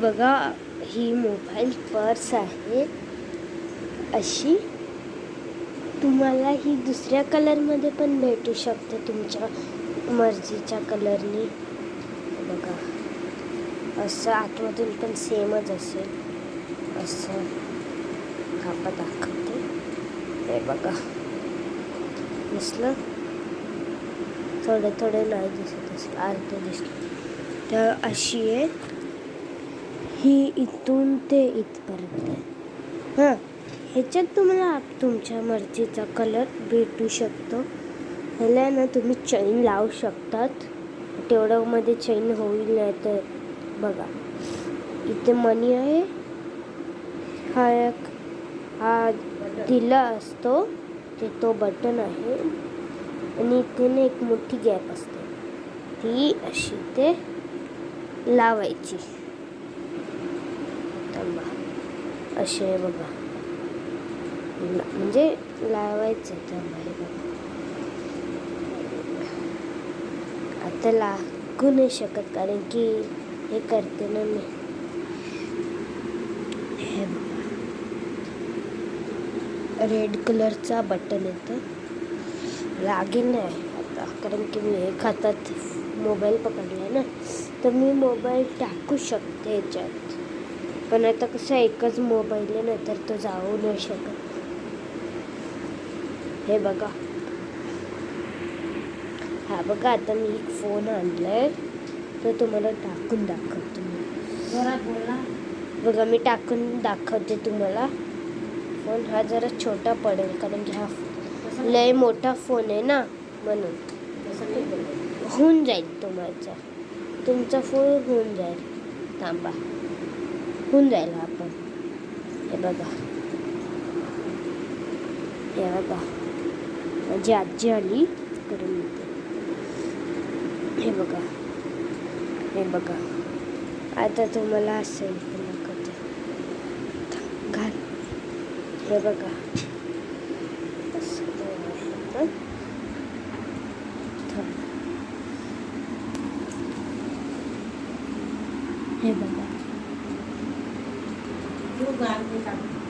बघा ही mobile purse आहे. अशी. तुम्हाला ही दुसऱ्या कलरमध्ये पण भेटू शकते तुमच्या मर्जीच्या कलरनी बघा. असं आतमधून पण सेमच असेल. असं. कापा दाखवते. हे बघा. दिसलं? थोडं थोडं नाही दिसत असेल. अर्ध दिसलं. तर अशी आहे. ही इथून ते इथपर्यंत. आहे हां. ह्याच्यात तुम्हाला तुमच्या मर्जीचा कलर भेटू शकतो. ह्याला ना तुम्ही चैन लावू शकतात. तेवढ्यामध्ये चैन होईल नाही तर बघा. इथे मनी आहे. हा एक हा दिला असतो. ते तो बटन आहे. आणि इथे ना एक मोठी गॅप असते. ती अशी ते लावायची. थांबा असे आहे बघा. म्हणजे लावायचं थांबा हे बघा आता लागू नाही शकत कारण की हे करते ना मी. हे बघा. रेड कलरचा बटन येतं लागेल नाही आता कारण की मी एक हातात मोबाईल पकडला ना. तर मी मोबाईल टाकू शकते याच्यात. पण आता कसं एकच मोबाईल आहे ना तर तो जाऊ नाही शकत. हे बघा. हा बघा आता मी एक फोन आणलाय. तो तुम्हाला टाकून दाखवतो मी. बघा मी टाकून दाखवते तुम्हाला. फोन हा जरा छोटा पडेल कारण की हा लय मोठा फोन आहे ना म्हणून. होऊन जाईल तुमचा तुमचा फोन होऊन जाईल. थांबा. होऊन जाईल हा पण हे बघा हे बघा माझी आजी आली करून देते हे बघा हे बघा आता तुम्हाला असेल दाखवते घाल हे बघा असं ते आहे. हं? थांब. हे बघा lugar né, de caminho.